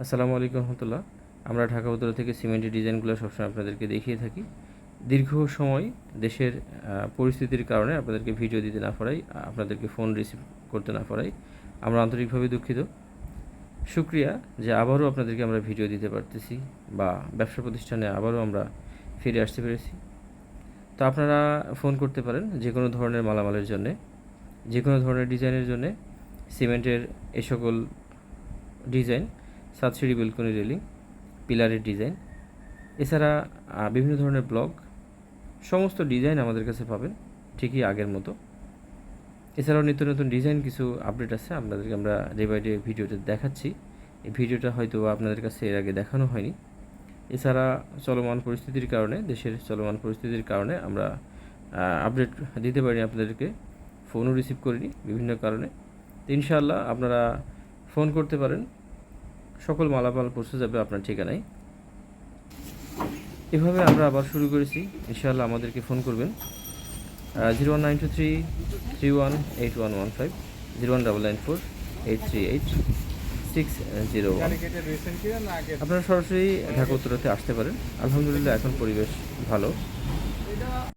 আসসালামু আলাইকুম রহমতুল্লাহ। আমরা ঢাকা উত্তর থেকে সিমেন্টের ডিজাইনগুলো সবসময় আপনাদেরকে দেখিয়ে থাকি। দীর্ঘ সময় দেশের পরিস্থিতির কারণে আপনাদেরকে ভিডিও দিতে না পারাই, আপনাদেরকে ফোন রিসিভ করতে না পারাই, আমরা আন্তরিকভাবে দুঃখিত। শুক্রিয়া যে আবারও আপনাদেরকে আমরা ভিডিও দিতে পারতেছি বা ব্যবসা প্রতিষ্ঠানে আবারও আমরা ফিরে আসতে পেরেছি। তো আপনারা ফোন করতে পারেন যে কোনো ধরনের মালামালের জন্যে, যে কোনো ধরনের ডিজাইনের জন্যে সিমেন্টের এ সকল ডিজাইন। সাতসিঁড়ি বেলকনি রেলিং, পিলারের ডিজাইন। এছাড়া বিভিন্ন ধরনের ব্লক, সমস্ত ডিজাইন আমাদের কাছে পাবেন, ঠিকই আগের মতো। এছাড়াও নিত্য নতুন ডিজাইন কিছু আপডেট আছে, আপনাদেরকে আমরা ডে বাই ডে ভিডিওতে দেখাচ্ছি। এই ভিডিওটা হয়তো আপনাদের কাছে এর আগে দেখানো হয়নি। এছাড়া, চলমান পরিস্থিতির কারণে, দেশের চলমান পরিস্থিতির কারণে আমরা আপডেট দিতে পারিনি আপনাদেরকে। ফোনও রিসিভ করিনি বিভিন্ন কারণে। ইনশাআল্লাহ আপনারা ফোন করতে পারেন। সকল মালামাল পৌঁছে যাবে আপনার ঠিকানায়। এভাবে আমরা আবার শুরু করেছি। ইনশাআল্লাহ আমাদেরকে ফোন করবেন। Zero one nine two three three one eight one one five zero one double nine four eight three eight six zero আপনারা সরাসরি ঢাকা উত্তরাতে আসতে পারেন। আলহামদুলিল্লাহ, এখন পরিবেশ ভালো।